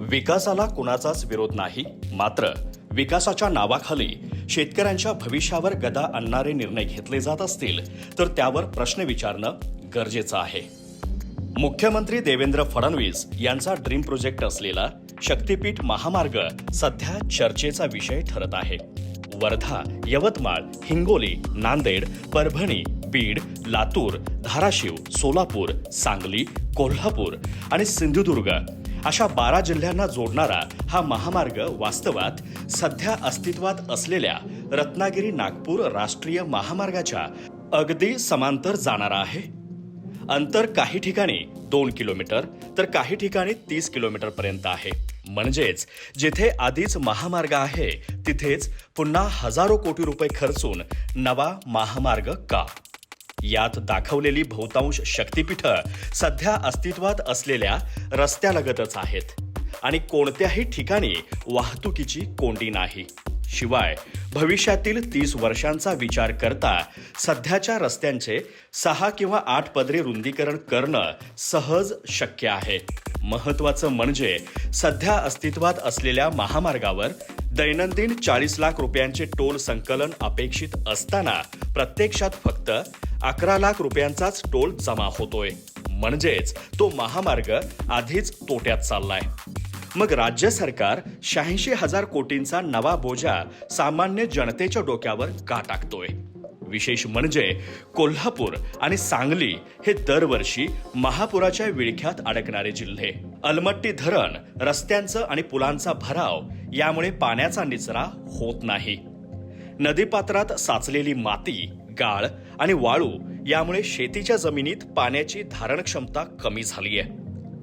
विकासाला कुणाचाच विरोध नाही मात्र विकासाच्या नावाखाली शेतकऱ्यांच्या भविष्यावर गदा आणणारे निर्णय घेतले जात असतील तर त्यावर प्रश्न विचारणं गरजेचं आहे. मुख्यमंत्री देवेंद्र फडणवीस यांचा ड्रीम प्रोजेक्ट असलेला शक्तीपीठ महामार्ग सध्या चर्चेचा विषय ठरत आहे. वर्धा यवतमाळ हिंगोली नांदेड परभणी बीड लातूर धाराशिव सोलापूर सांगली कोल्हापूर आणि सिंधुदुर्ग अशा बारा जिल्ह्यांना जोडणारा हा महामार्ग वास्तवात सध्या अस्तित्वात असलेल्या रत्नागिरी नागपूर राष्ट्रीय महामार्गाच्या अगदी समांतर जाणारा आहे. अंतर काही ठिकाणी दोन किलोमीटर तर काही ठिकाणी तीस किलोमीटर पर्यंत आहे. म्हणजेच जिथे आधीच महामार्ग आहे तिथेच पुन्हा हजारो कोटी रुपये खर्चून नवा महामार्ग का? यात दाखवलेली बहुतांश शक्तिपीठं सध्या अस्तित्वात असलेल्या रस्त्यालगतच आहेत. आणि कोणत्याही ठिकाणी वाहतुकीची कोंडी नाही. शिवाय भविष्यातील तीस वर्षांचा विचार करता सध्याच्या रस्त्यांचे सहा किंवा आठ पदरी रुंदीकरण करणं सहज शक्य आहे. महत्वाचं म्हणजे सध्या अस्तित्वात असलेल्या महामार्गावर दैनंदिन चाळीस लाख रुपयांचे टोल संकलन अपेक्षित असताना प्रत्यक्षात फक्त अकरा लाख रुपयांचाच टोल जमा होतोय. म्हणजेच तो महामार्ग आधीच तोट्यात चाललाय. मग राज्य सरकार शहाऐंशी हजार कोटींचा नवा बोजा सामान्य जनतेच्या डोक्यावर का टाकतोय? विशेष म्हणजे कोल्हापूर आणि सांगली हे दरवर्षी महापुराच्या विळख्यात अडकणारे जिल्हे. अलमट्टी धरण रस्त्यांचं आणि पुलांचा भराव यामुळे पाण्याचा निचरा होत नाही. नदीपात्रात साचलेली माती गाळ आणि वाळू यामुळे शेतीच्या जमिनीत पाण्याची धारण क्षमता कमी झाली आहे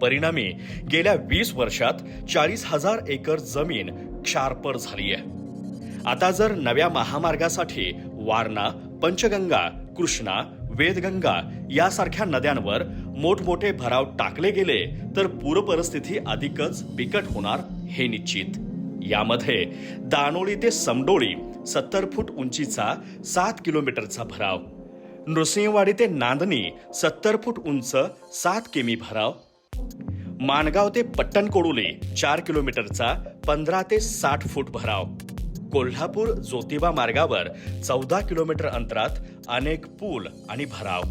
परिणामी गेल्या वीस वर्षात चाळीस हजार एकर जमीन क्षारपर झाली आहे आता जर नव्या महामार्गासाठी वारणा पंचगंगा कृष्णा वेदगंगा यासारख्या नद्यांवर मोठमोठे भराव टाकले गेले तर पूरपरिस्थिती अधिकच बिकट होणार हे निश्चित. यामध्ये दानोळी ते समडोळी सत्तर फूट उंचीचा सात किलोमीटरचा भराव. नृसिंहवाडी ते नांदणी सत्तर फूट उंच सात किमी भराव. माणगाव ते पट्टणकोडुली चार किलोमीटरचा पंधरा ते साठ फूट भराव. कोल्हापूर ज्योतिबा मार्गावर चौदा किलोमीटर अंतरात अनेक पूल आणि भराव.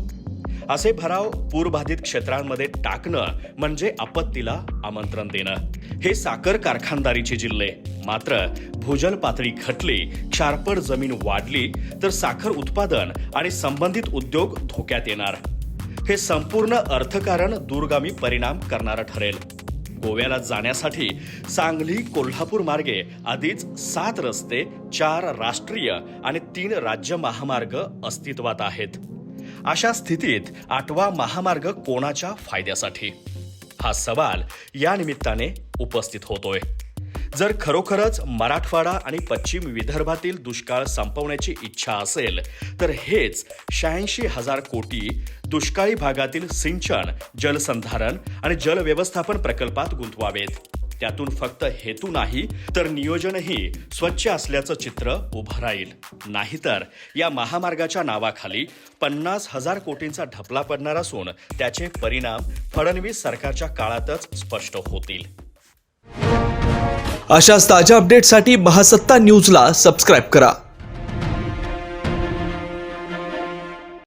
असे भराव पूरबाधित क्षेत्रांमध्ये टाकणं म्हणजे आपत्तीला आमंत्रण देणं. हे साखर कारखानदारीचे जिल्हे. मात्र भूजल पातळी घटली क्षारपड जमीन वाढली तर साखर उत्पादन आणि संबंधित उद्योग धोक्यात येणार. हे संपूर्ण अर्थकारण दूरगामी परिणाम करणारं ठरेल. गोव्याला जाण्यासाठी सांगली कोल्हापूर मार्गे आधीच सात रस्ते चार राष्ट्रीय आणि तीन राज्य महामार्ग अस्तित्वात आहेत. अशा स्थितीत आठवा महामार्ग कोणाच्या फायद्यासाठी? हा सवाल या निमित्ताने उपस्थित होतोय. जर खरोखरच मराठवाडा आणि पश्चिम विदर्भातील दुष्काळ संपवण्याची इच्छा असेल तर हेच शहाऐंशी हजार कोटी दुष्काळी भागातील सिंचन जलसंधारण आणि जल व्यवस्थापन प्रकल्पात गुंतवावेत. त्यातून फक्त हेतू नाही तर नियोजनही स्वच्छ असल्याचं चित्र उभं राहील. नाहीतर या महामार्गाच्या नावाखाली पन्नास हजार कोटींचा ढपला पडणार असून त्याचे परिणाम फडणवीस सरकारच्या काळातच स्पष्ट होतील. अशाच ताज्या अपडेटसाठी महासत्ता न्यूजला सबस्क्राईब करा.